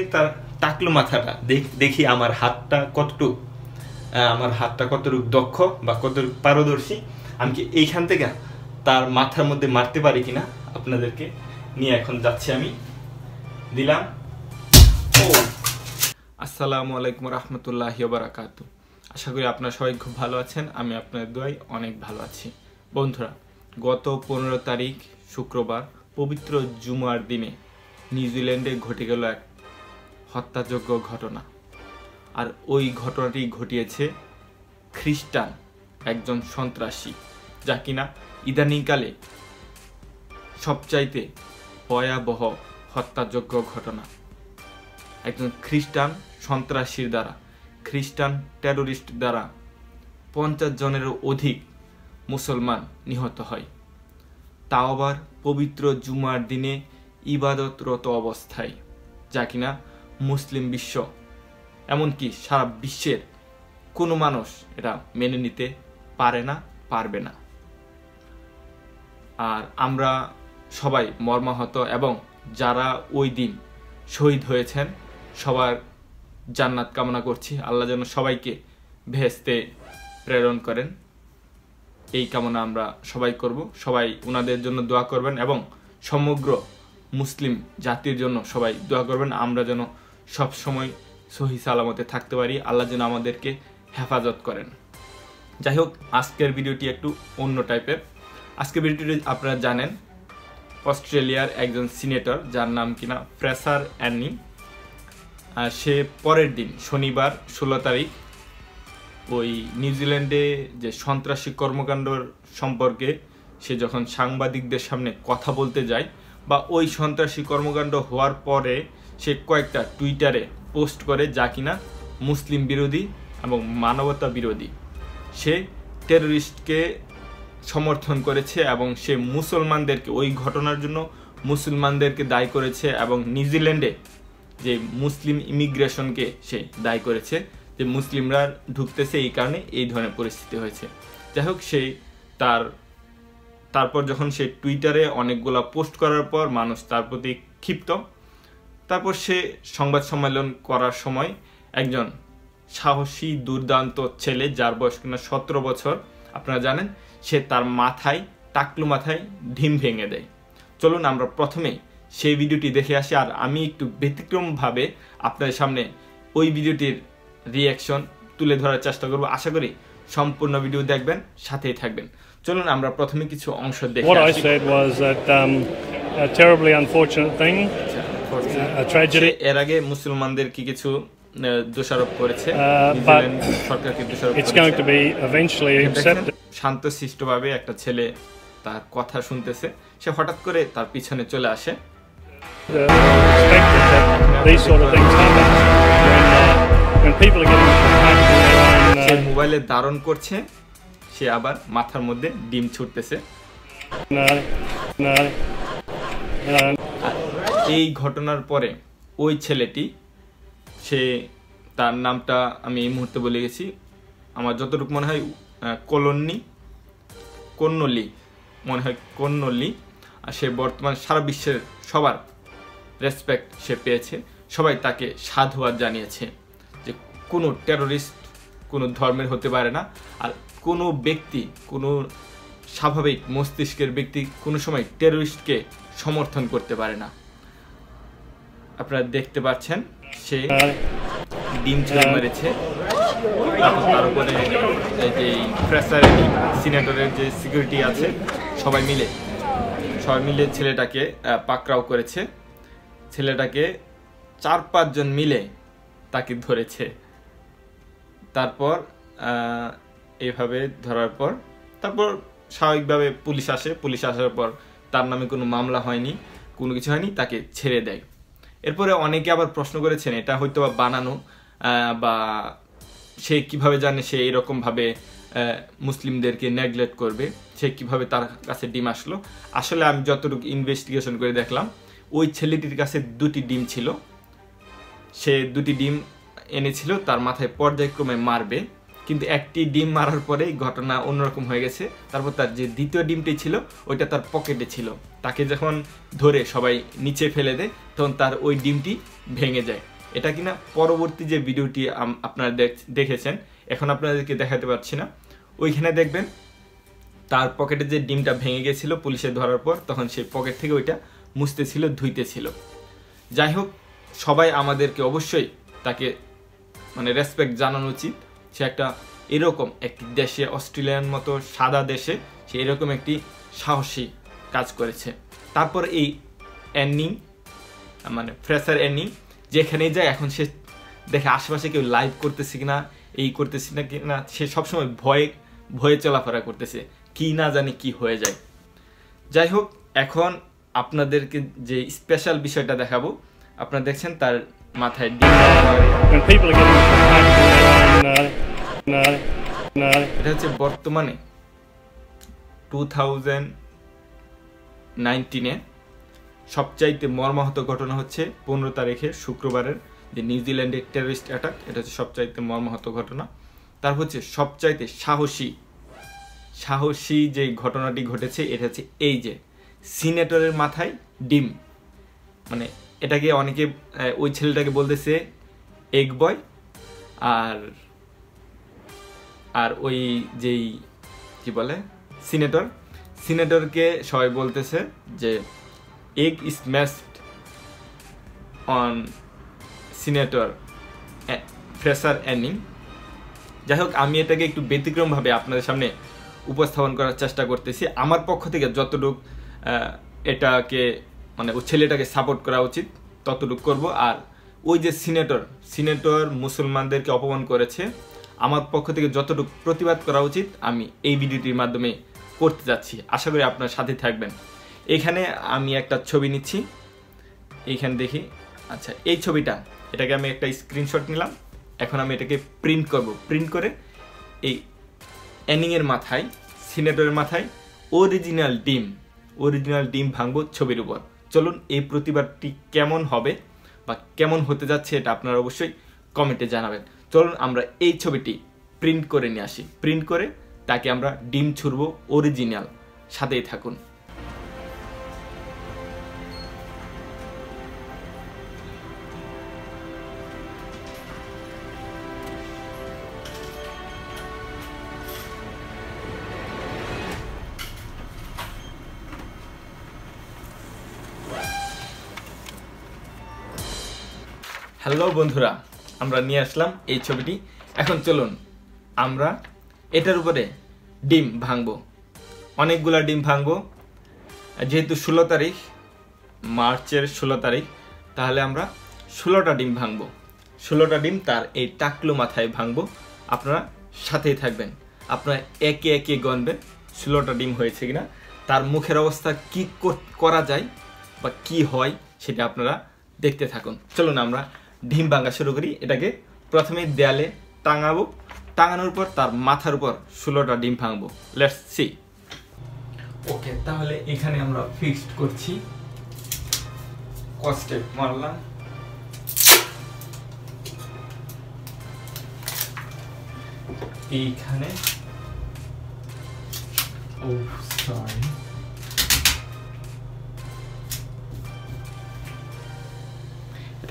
তার টাকলু মাথাটা দেখ- দেখি আমার হাতটা কতটুক আমার হাতটা কতটুক দক্ষ বা কতটুক পারদর্শী। আমি কি এইখান থেকে তার মাথার মধ্যে মারতে পারি কিনা আপনাদেরকে নিয়ে এখন যাচ্ছি আমি। দিলাম। ও। আসসালামু আলাইকুম রহমতুল্লাহ বারাকাত আশা করি আপনারা সবাই খুব ভালো আছেন, আমি আপনার দোয়াই অনেক ভালো আছি। বন্ধুরা, গত পনেরো তারিখ শুক্রবার পবিত্র জুমার দিনে নিউজিল্যান্ডে ঘটে গেল এক হত্যাযোগ্য ঘটনা। আর ওই ঘটনাটি ঘটিয়েছে খ্রিস্টান একজন সন্ত্রাসী, যা কিনা ইদানিংকালে সবচাইতে ভয়াবহ হত্যাযোগ্য ঘটনা। একজন খ্রিস্টান সন্ত্রাসীর দ্বারা, খ্রিস্টান টেরোরিস্ট দ্বারা পঞ্চাশ জনেরও অধিক মুসলমান নিহত হয়। তাও আবার পবিত্র জুমার দিনে ইবাদতরত অবস্থায়, যা কিনা মুসলিম বিশ্ব। এমনকি সারা বিশ্বের কোনো মানুষ এটা মেনে নিতে পারে না, পারবে না। আর আমরা সবাই মর্মাহত এবং যারা ওই দিন শহীদ হয়েছেন, সবার জান্নাত কামনা করছি। আল্লাহ যেন সবাইকে ভেস্তে প্রেরণ করেন। এই কামনা আমরা সবাই করব। সবাই ওনাদের জন্য দোয়া করবেন এবং সমগ্র মুসলিম জাতির জন্য সবাই দোয়া করবেন। আমরা যেন সব সময় সহি সালামতে থাকতে পারি। আল্লাহ যেন আমাদেরকে হেফাজত করেন। যাই হোক, আজকের ভিডিওটি একটু অন্য টাইপের। আজকের ভিডিওটি আপনারা জানেন, অস্ট্রেলিয়ার একজন সিনেটর, যার নাম কিনা ফ্রেসার অ্যানি সে পরের দিন, শনিবার, ষোলো তারিখ, ওই নিউজিল্যান্ডে যে সন্ত্রাসী কর্মকাণ্ডর সম্পর্কে সে যখন সাংবাদিকদের সামনে কথা বলতে যায় বা ওই সন্ত্রাসী কর্মকাণ্ড হওয়ার পরে সে কয়েকটা টুইটারে পোস্ট করে যা কিনা মুসলিম বিরোধী এবং মানবতা বিরোধী। সে টেররিস্টকে সমর্থন করেছে এবং সে মুসলমানদেরকে ওই ঘটনার জন্য মুসলমানদেরকে দায়ী করেছে এবং নিউজিল্যান্ডে যে মুসলিম ইমিগ্রেশনকে সে দায়ী করেছে, যে মুসলিমরা ঢুকতেছে এই কারণে এই ধরনের পরিস্থিতি হয়েছে। যাই হোক সেই তার, তারপর যখন সে টুইটারে অনেকগুলা পোস্ট করার পর মানুষ তার প্রতি ক্ষিপ্ত। তারপর সে সংবাদ সম্মেলন করার সময় একজন সাহসী দুর্দান্ত ছেলে যার বয়স কিনা সতেরো বছর আপনারা জানেন সে তার মাথায় টাকলু মাথায় ঢিম ভেঙে দেয়। চলুন আমরা প্রথমে সেই ভিডিওটি দেখে আসি আর আমি একটু ব্যতিক্রমভাবে আপনাদের সামনে ওই ভিডিওটির রিয়াকশন তুলে ধরার চেষ্টা করব। আশা করি সম্পূর্ণ ভিডিও দেখবেন সাথেই থাকবেন। চলুন আমরা প্রথমে কিছু অংশ দেখি What I said was that um, a terribly unfortunate thing, এর আগে মুসলমানদের কি কিছু দোষারোপ করেছে? শান্ত সৃষ্ট ভাবে একটা ছেলে তার কথা শুনতেছে। সে হঠাৎ করে তার পিছনে চলে আসে। সে মোবাইলে দারণ করছে। সে আবার মাথার মধ্যে ডিম ছুটতেছে। না না এই ঘটনার পরে ওই ছেলেটি, সে তার নামটা আমি এই মুহূর্তে বলে গেছি। আমার যতটুকু মনে হয় কলোন্নি, কন্নলি, মনে হয় কন্নলি। আর সে বর্তমান সারা বিশ্বের সবার রেসপেক্ট সে পেয়েছে। সবাই তাকে সাধুবাদ জানিয়েছে যে কোনো টেরোরিস্ট কোনো ধর্মের হতে পারে না। আর কোনো ব্যক্তি, কোনো স্বাভাবিক মস্তিষ্কের ব্যক্তি কোনো সময় টেরোরিস্টকে সমর্থন করতে পারে না। আপনারা দেখতে পাচ্ছেন সে ডিম ছুঁড়ে মেরেছে। তার উপরে যে প্রেসার সিনেটরের যে সিকিউরিটি আছে সবাই মিলে সবাই মিলে ছেলেটাকে পাকড়াও করেছে। ছেলেটাকে চার পাঁচজন মিলে তাকে ধরেছে। তারপর এভাবে ধরার পর তারপর স্বাভাবিকভাবে পুলিশ আসে। পুলিশ আসার পর তার নামে কোনো মামলা হয়নি কোনো কিছু হয়নি তাকে ছেড়ে দেয়। এরপরে অনেকে আবার প্রশ্ন করেছেন, এটা হয়তো বানানো বা সে কীভাবে জানে সে এরকম ভাবে মুসলিমদেরকে নেগলেক্ট করবে, সে কীভাবে তার কাছে ডিম আসলো। আসলে আমি যতটুকু ইনভেস্টিগেশন করে দেখলাম, ওই ছেলেটির কাছে দুটি ডিম ছিল। সে দুটি ডিম এনেছিল, তার মাথায় পর্যায়ক্রমে মারবে। কিন্তু একটি ডিম মারার পরেই ঘটনা অন্যরকম হয়ে গেছে। তারপর তার যে দ্বিতীয় ডিমটি ছিল, ওইটা তার পকেটে ছিল। তাকে যখন ধরে সবাই নিচে ফেলে দেয়, তখন তার ওই ডিমটি ভেঙে যায়। এটা কিনা পরবর্তী যে ভিডিওটি আপনারা দেখ- দেখেছেন, এখন আপনাদেরকে দেখাতে পারছি না। ওইখানে দেখবেন, তার পকেটে যে ডিমটা ভেঙে গেছিল পুলিশে ধরার পর, তখন সেই পকেট থেকে ওইটা মুছতেছিল ধুইতেছিল যাই হোক, সবাই আমাদেরকে অবশ্যই তাকে মানে রেসপেক্ট জানানো উচিত। সে একটা এরকম একটি দেশে, অস্ট্রেলিয়ার মতো সাদা দেশে সে এরকম একটি সাহসী কাজ করেছে। তারপর এই অ্যানিং মানে ফ্রেশার অ্যানিং যেখানেই যায় এখন সে দেখে আশেপাশে কেউ লাইভ করতেছে কিনা, এই করতেছে না কিনা, সে সবসময় ভয়ে ভয়ে চলাফেরা করতেছে, কি না জানি কি হয়ে যায়। যাই হোক, এখন আপনাদেরকে যে স্পেশাল বিষয়টা দেখাবো, আপনারা দেখছেন তার মাথায় এটা হচ্ছে বর্তমানে টু থাউজেন্ড নাইনটিনে সবচাইতে মর্মাহত ঘটনা হচ্ছে পনেরো তারিখে শুক্রবারের যে নিউজিল্যান্ডের টেররিস্ট অ্যাটাক এটা হচ্ছে সবচাইতে মর্মাহত ঘটনা। তার হচ্ছে সবচাইতে সাহসী সাহসী যে ঘটনাটি ঘটেছে, এটা হচ্ছে এই যে সিনেটরের মাথায় ডিম। মানে এটাকে অনেকে ওই ছেলেটাকে বলতেছে এগ বয় আর আর ওই যেই, কি বলে, সিনেটর, সিনেটরকে সবাই বলতেছে যে, egg smashed on senator Fraser Anning. যাই হোক, আমি এটাকে একটু ব্যতিক্রমভাবে আপনাদের সামনে উপস্থাপন করার চেষ্টা করতেছি। আমার পক্ষ থেকে যতটুক এটাকে মানে ওই ছেলেটাকে সাপোর্ট করা উচিত, ততটুক করব। আর ওই যে সিনেটর সিনেটর মুসলমানদেরকে অপমান করেছে আমার পক্ষ থেকে যতটুকু প্রতিবাদ করা উচিত, আমি এই ভিডিওটির মাধ্যমে করতে যাচ্ছি। আশা করি আপনার সাথে থাকবেন। এখানে আমি একটা ছবি নিচ্ছি। এইখানে দেখি। আচ্ছা এই ছবিটা, এটাকে আমি একটা স্ক্রিনশট নিলাম। এখন আমি এটাকে প্রিন্ট করব। প্রিন্ট করে এই অ্যানিংয়ের মাথায় সিনেটরের মাথায় অরিজিনাল ডিম অরিজিনাল ডিম ভাঙবো ছবির উপর। চলুন এই প্রতিবাদটি কেমন হবে বা কেমন হতে যাচ্ছে এটা আপনারা অবশ্যই কমেন্টে জানাবেন। চলুন আমরা এই ছবিটি প্রিন্ট করে নিয়ে আসি। প্রিন্ট করে তাকে আমরা ডিম ছুড়বো অরিজিনাল সাথেই থাকুন। হ্যালো বন্ধুরা আমরা নিয়ে আসলাম এই ছবিটি। এখন চলুন, আমরা এটার উপরে ডিম ভাঙব। অনেকগুলা ডিম ভাঙব। যেহেতু ষোলো তারিখ, মার্চের ষোলো তারিখ, তাহলে আমরা ষোলোটা ডিম ভাঙবো। ষোলোটা ডিম তার এই টাকলু মাথায় ভাঙব। আপনারা সাথেই থাকবেন। আপনারা একে একে গণবেন ষোলোটা ডিম হয়েছে কিনা, তার মুখের অবস্থা কি কর- যায় বা কি হয় সেটা আপনারা দেখতে থাকুন। চলুন আমরা ডিম ভাঙা শুরু করি, এটাকে প্রথমে দেয়ালে টাঙাবো। টাঙানোর পর তার মাথার উপর ষোলোটা ডিম ভাঙবো। লেটস সি ওকে তাহলে এখানে আমরা ফিক্সড করছি। কস্টে মারলাম। এইখানে। ও সরি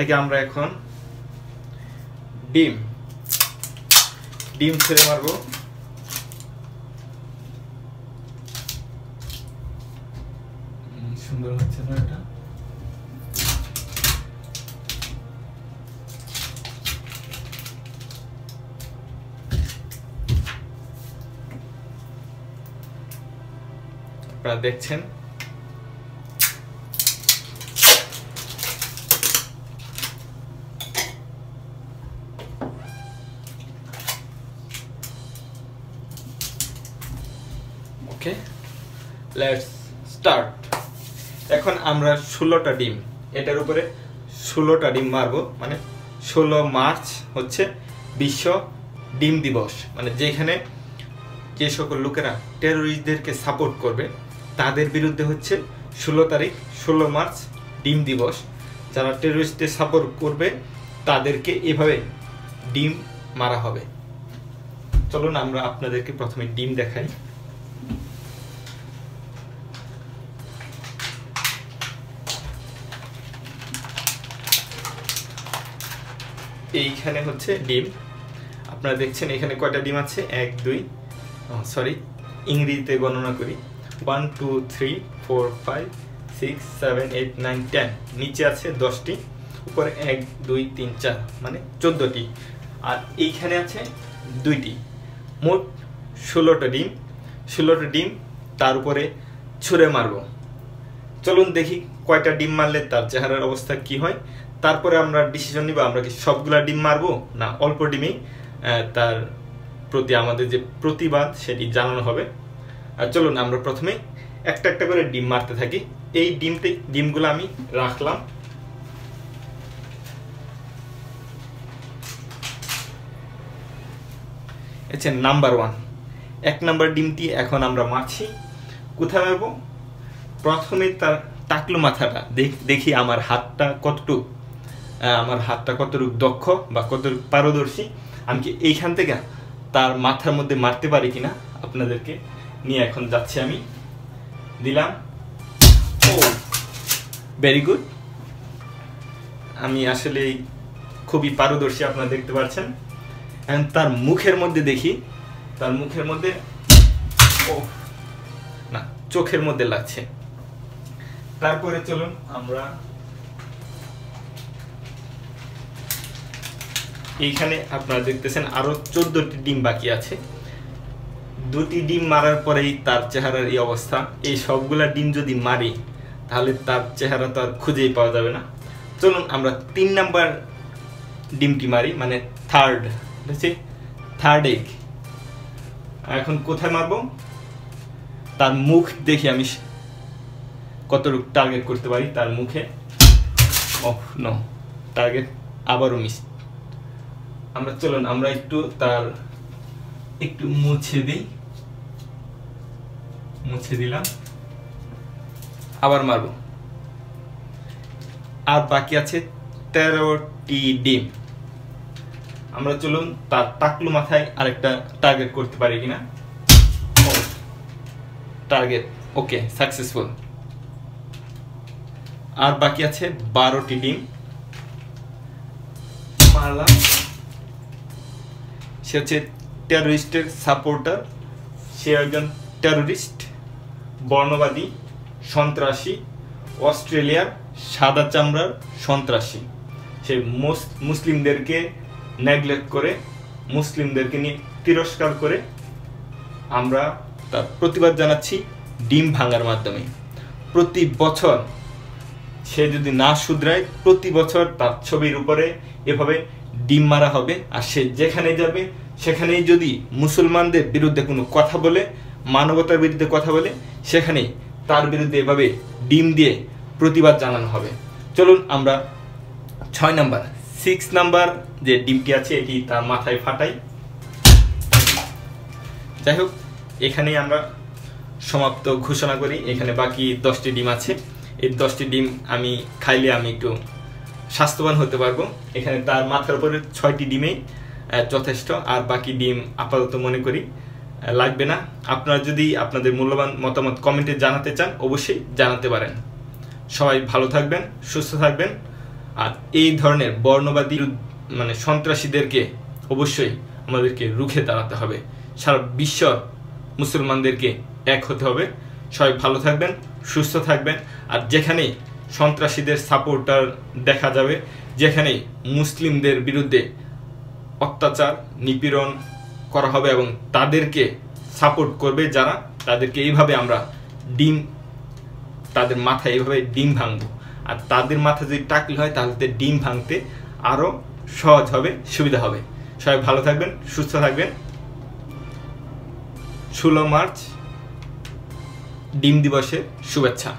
এটাকে আমরা এখন ডিম। ডিম ছেড়ে মারবো। সুন্দর হচ্ছে না এটা? আপনারা দেখছেন ওকে লেটস স্টার্ট এখন আমরা ষোলোটা ডিম। এটার উপরে ষোলোটা ডিম মারবো। মানে ষোলো মার্চ হচ্ছে বিশ্ব ডিম দিবস। মানে যেখানে যে সকল লোকেরা টেরোরিস্টদেরকে সাপোর্ট করবে, তাদের বিরুদ্ধে হচ্ছে ষোলো তারিখ, ষোলো মার্চ ডিম দিবস। যারা টেরোরিস্টদের সাপোর্ট করবে, তাদেরকে এভাবে ডিম মারা হবে। চলুন আমরা আপনাদেরকে প্রথমে ডিম দেখাই। এইখানে হচ্ছে ডিম। আপনারা দেখছেন এখানে কয়টা ডিম আছে? এক, দুই সরি ইংরেজিতে গণনা করি। One two three four five six seven eight nine ten নিচে আছে দশটি, উপরে এক, দুই, তিন, চার মানে চোদ্দোটি। আর এইখানে আছে দুইটি। মোট ষোলোটা ডিম। ষোলোটা ডিম, তার উপরে ছুঁড়ে মারবো। চলুন দেখি কয়টা ডিম মারলে তার চেহারার অবস্থা কি হয়। তারপরে আমরা ডিসিশন নিব, আমরা কি সবগুলা ডিম মারবো না অল্প ডিমেই? তার প্রতি আমাদের যে প্রতিবাদ সেটি জানানো হবে। আর চলুন, আমরা প্রথমে একটা একটা করে ডিম মারতে থাকি। এই ডিমটি ডিমগুলো আমি রাখলাম। আচ্ছা নাম্বার ওয়ান এক নাম্বার ডিমটি এখন আমরা মারছি। কোথায় মারবো? প্রথমে তার টাকলো মাথাটা দেখ- আমার হাতটা কতটুক। আমার হাতটা কতটুক দক্ষ বা কতটুক পারদর্শী, আমি কি এইখান থেকে তার মাথার মধ্যে মারতে পারি কিনা আপনাদেরকে নিয়ে এখন যাচ্ছি আমি। দিলাম। ও ভেরি গুড আমি আসলে খুবই পারদর্শী, আপনারা দেখতে পাচ্ছেন। এখন তার মুখের মধ্যে দেখি, তার মুখের মধ্যে, ও, না, চোখের মধ্যে লাগছে। তারপরে চলুন আমরা এইখানে আপনারা দেখতেছেন আরও চোদ্দটি ডিম বাকি আছে। দুটি ডিম মারার পরেই তার চেহারার এই অবস্থা। এই সবগুলা ডিম যদি মারি, তাহলে তার চেহারা তো আর খুঁজেই পাওয়া যাবে না। চলুন, আমরা তিন নাম্বার ডিমটি মারি মানে থার্ড হচ্ছে থার্ড এগ এখন কোথায় মারবো? তার মুখ দেখি আমি কতটুকু টার্গেট করতে পারি তার মুখে। ওহ নো টার্গেট আবারও মিস আমরা চলুন, আমরা একটু তার একটু মুছে দিই। মুছে দিলাম। আবার মারবো। আর বাকি আছে তেরোটি ডিম। আমরা চলুন তার টাকলু মাথায় আরেকটা টার্গেট করতে পারি কিনা? টার্গেট ওকে সাকসেসফুল আর বাকি আছে বারোটি ডিম। মারলাম। সে হচ্ছে টেরোরিস্টের সাপোর্টার সে একজন টেরোরিস্ট বর্ণবাদী, সন্ত্রাসী, অস্ট্রেলিয়ার সাদা চামড়ার সন্ত্রাসী। সে মুস- মুসলিমদেরকে নেগলেক্ট করে, মুসলিমদেরকে নিয়ে তিরস্কার করে আমরা তার প্রতিবাদ জানাচ্ছি ডিম ভাঙার মাধ্যমে। প্রতি বছর সে যদি না শুধরায়, প্রতি বছর তার ছবির উপরে এভাবে ডিম মারা হবে। আর সে যেখানে যাবে, সেখানেই যদি মুসলমানদের বিরুদ্ধে কোনো কথা বলে, মানবতার বিরুদ্ধে কথা বলে, সেখানেই তার বিরুদ্ধে এভাবে ডিম দিয়ে প্রতিবাদ জানানো হবে। চলুন আমরা ছয় নাম্বার সিক্স নাম্বার যে ডিমটি আছে, এটি তার মাথায় ফাটাই। যাই হোক, এখানেই আমরা সমাপ্ত ঘোষণা করি। এখানে বাকি দশটি ডিম আছে। এই দশটি ডিম আমি খাইলে আমি একটু স্বাস্থ্যবান হতে পারব। এখানে তার মাথার উপরে ছয়টি ডিমেই যথেষ্ট। আর বাকি ডিম আপাতত মনে করি লাগবে না। আপনারা যদি আপনাদের মূল্যবান মতামত কমেন্টে জানাতে চান, অবশ্যই জানাতে পারেন। সবাই ভালো থাকবেন, সুস্থ থাকবেন। আর এই ধরনের বর্ণবাদী মানে সন্ত্রাসীদেরকে অবশ্যই আমাদেরকে রুখে দাঁড়াতে হবে। সারা বিশ্ব মুসলমানদেরকে এক হতে হবে। সবাই ভালো থাকবেন, সুস্থ থাকবেন। আর যেখানে সন্ত্রাসীদের সাপোর্টার দেখা যাবে যেখানে মুসলিমদের বিরুদ্ধে অত্যাচার, নিপীড়ন করা হবে এবং তাদেরকে সাপোর্ট করবে যারা, তাদেরকে এইভাবে আমরা ডিম, তাদের মাথায় এইভাবে ডিম ভাঙবো। আর তাদের মাথা যদি টাকলি হয়, তাহলে ডিম ভাঙতে আরও সহজ হবে, সুবিধা হবে। সবাই ভালো থাকবেন, সুস্থ থাকবেন। ষোলো মার্চ ডিম দিবসের শুভেচ্ছা।